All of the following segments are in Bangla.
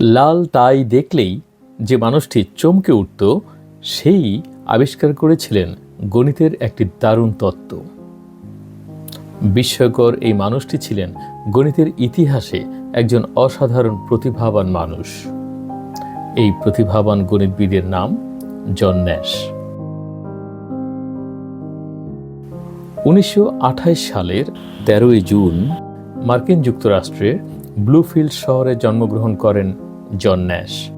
লাল টাই দেখলেই যে মানুষটি চমকে উঠত, সেই আবিষ্কার করেছিলেন গণিতের একটি দারুণ তত্ত্ব। বিস্ময়কর এই মানুষটি ছিলেন গণিতের ইতিহাসে একজন অসাধারণ প্রতিভাবান মানুষ। এই প্রতিভাবান গণিতবিদের নাম জন ন্যাশ। উনিশশো সালের তেরোই জুন মার্কিন যুক্তরাষ্ট্রের ব্লুফিল্ড শহরে জন্মগ্রহণ করেন জন ন্যাশ।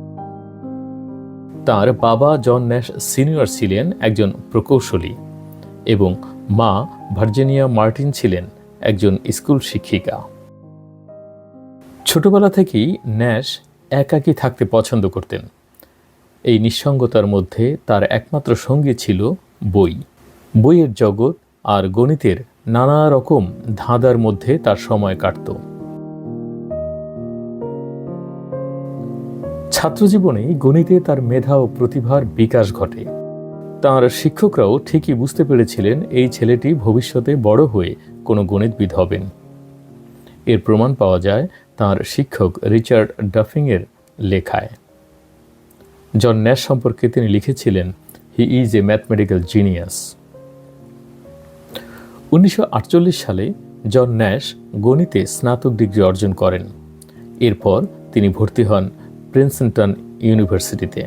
তার বাবা জন ন্যাশ সিনিয়র ছিলেন একজন প্রকৌশলী এবং মা ভার্জিনিয়া মার্টিন ছিলেন একজন স্কুল শিক্ষিকা। ছোটবেলা থেকেই ন্যাশ একাকী থাকতে পছন্দ করতেন। এই নিঃসঙ্গতার মধ্যে তার একমাত্র সঙ্গী ছিল বই। বইয়ের জগৎ আর গণিতের নানা রকম ধাঁধার মধ্যে তার সময় কাটত। ছাত্রজীবনে গণিতে তার মেধা ও প্রতিভার বিকাশ ঘটে। তার শিক্ষকরাও ঠিকই বুঝতে পেরেছিলেন এই ছেলেটি ভবিষ্যতে বড় হয়ে কোনো গণিতবিদ হবেন। এর প্রমাণ পাওয়া যায় তার শিক্ষক রিচার্ড ডাফিংয়ের লেখায়। জন ন্যাশ সম্পর্কে তিনি লিখেছিলেন he is a mathematical genius উনিশশো আটচল্লিশ সালে জন ন্যাশ গণিতে স্নাতক ডিগ্রি অর্জন করেন। এরপর তিনি ভর্তি হন প্রিন্সটন ইউনিভার্সিটিতে।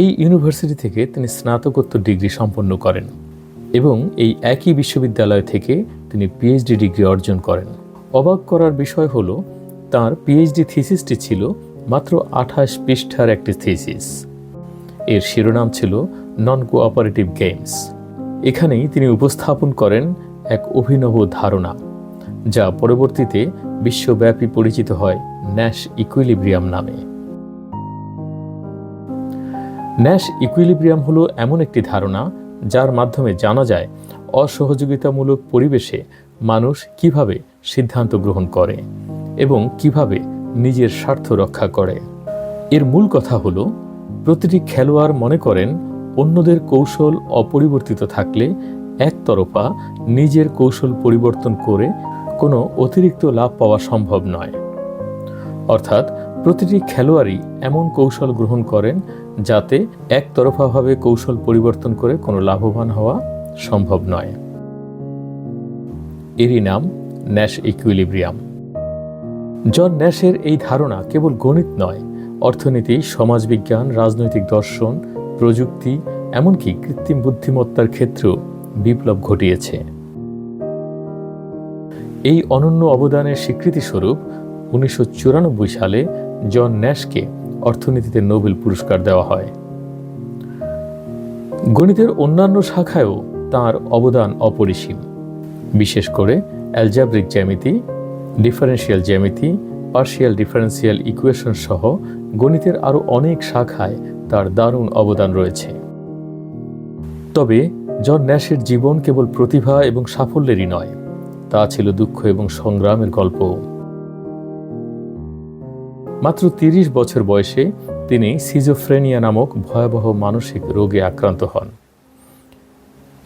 এই ইউনিভার্সিটি থেকে তিনি স্নাতকোত্তর ডিগ্রি সম্পন্ন করেন এবং এই একই বিশ্ববিদ্যালয় থেকে তিনি পিএইচডি ডিগ্রি অর্জন করেন। অবাক করার বিষয় হল, তার পিএইচডি থিসিসটি ছিল মাত্র আঠাশ পৃষ্ঠার একটি থিসিস। এর শিরোনাম ছিল নন কোঅপারেটিভ গেমস এখানেই তিনি উপস্থাপন করেন এক অভিনব ধারণা, যা পরবর্তীতে বিশ্বব্যাপী পরিচিত হয় ন্যাশ ইকুইলিব্রিয়াম নামে। ন্যাশ ইকুইলিব্রিয়াম হলো এমন একটি ধারণা যার মাধ্যমে জানা যায় অসহযোগিতামূলক পরিবেশে মানুষ কীভাবে সিদ্ধান্ত গ্রহণ করে এবং কীভাবে নিজের স্বার্থ রক্ষা করে। এর মূল কথা হলো, প্রতিটি খেলোয়াড় মনে করেন অন্যদের কৌশল অপরিবর্তিত থাকলে একতরফা নিজের কৌশল পরিবর্তন করে কোনো অতিরিক্ত লাভ পাওয়া সম্ভব নয়। অর্থাৎ প্রতিটি খেলোয়াড়ই এমন কৌশল গ্রহণ করেন যাতে একতরফাভাবে কৌশল পরিবর্তন করে কোনো লাভবান হওয়া সম্ভব নয়। এরই নাম ন্যাশ ইকুইলিব্রিয়াম। জন ন্যাশের এই ধারণা কেবল গণিত নয়, অর্থনীতি, সমাজবিজ্ঞান, রাজনৈতিক দর্শন, প্রযুক্তি, এমনকি কৃত্রিম বুদ্ধিমত্তার ক্ষেত্রেও বিপ্লব ঘটিয়েছে। এই অনন্য অবদানের স্বীকৃতিস্বরূপ উনিশশো চুরানব্বই সালে জন ন্যাশকে অর্থনীতিতে নোবেল পুরস্কার দেওয়া হয়। গণিতের অন্যান্য শাখায়ও তার অবদান অপরিসীম। বিশেষ করে অ্যালজাব্রিক জ্যামিতি ডিফারেন্সিয়াল জ্যামিতি, পার্শিয়াল ডিফারেন্সিয়াল ইকুয়েশন সহ গণিতের আরও অনেক শাখায় তার দারুণ অবদান রয়েছে। তবে জন ন্যাশের জীবন কেবল প্রতিভা এবং সাফল্যেরই নয়, তা ছিল দুঃখ এবং সংগ্রামের গল্প মাত্র তিরিশ বছর বয়সে তিনি সিজোফ্রেনিয়া নামক ভয়াবহ মানসিক রোগে আক্রান্ত হন।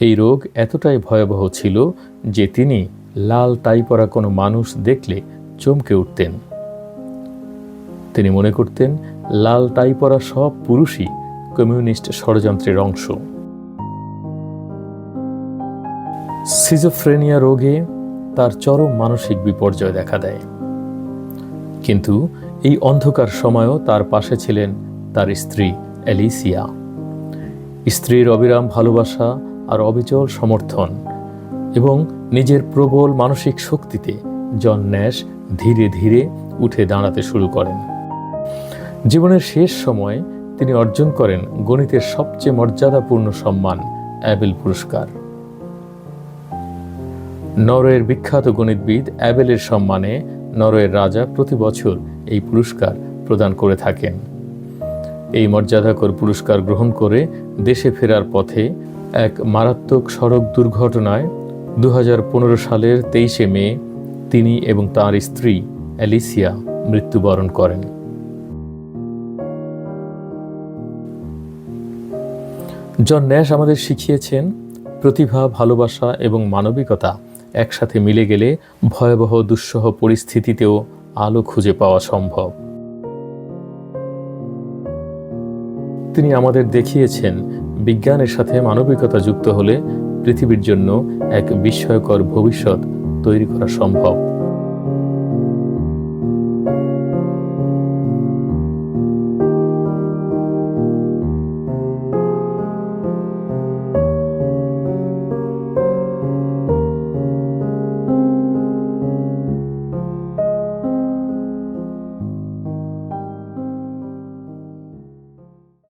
এই রোগ এতটাই ভয়াবহ ছিল যে তিনি লাল টাই পরা কোনো মানুষ দেখলে চমকে উঠতেন। তিনি মনে করতেন, লাল টাই পরা সব পুরুষই কমিউনিস্ট ষড়যন্ত্রের অংশ। সিজোফ্রেনিয়া রোগে তার চরম মানসিক বিপর্যয় দেখা দেয়। কিন্তু এই অন্ধকার সময়ও তার পাশে ছিলেন তার স্ত্রী অ্যালিসিয়া স্ত্রীর অবিরাম ভালোবাসা আর অবিচল সমর্থন এবং নিজের প্রবল মানসিক শক্তিতে জন ন্যাশ ধীরে ধীরে উঠে দাঁড়াতে শুরু করেন। জীবনের শেষ সময় তিনি অর্জন করেন গণিতের সবচেয়ে মর্যাদাপূর্ণ সম্মান, অ্যাবেল পুরস্কার। নরওয়ের বিখ্যাত গণিতবিদ অ্যাবেলের সম্মানে নরওয়ের রাজা প্রতি বছর এই পুরস্কার প্রদান করে থাকেন। এই মর্যাদাকর পুরস্কার গ্রহণ করে দেশে ফেরার পথে এক মারাত্মক সড়ক দুর্ঘটনায় দু হাজার পনেরো সালের তেইশে মে তিনি এবং তার স্ত্রী অ্যালিসিয়া মৃত্যুবরণ করেন। জন ন্যাশ আমাদের শিখিয়েছেন, প্রতিভা, ভালোবাসা এবং মানবিকতা একসাথে মিলে গেলে ভয়াবহ দুঃসহ পরিস্থিতিতেও আলো খুঁজে পাওয়া সম্ভব। তিনি আমাদের দেখিয়েছেন, বিজ্ঞানের সাথে মানবিকতা যুক্ত হলে পৃথিবীর জন্য এক বিস্ময়কর ভবিষ্যৎ তৈরি করা সম্ভব।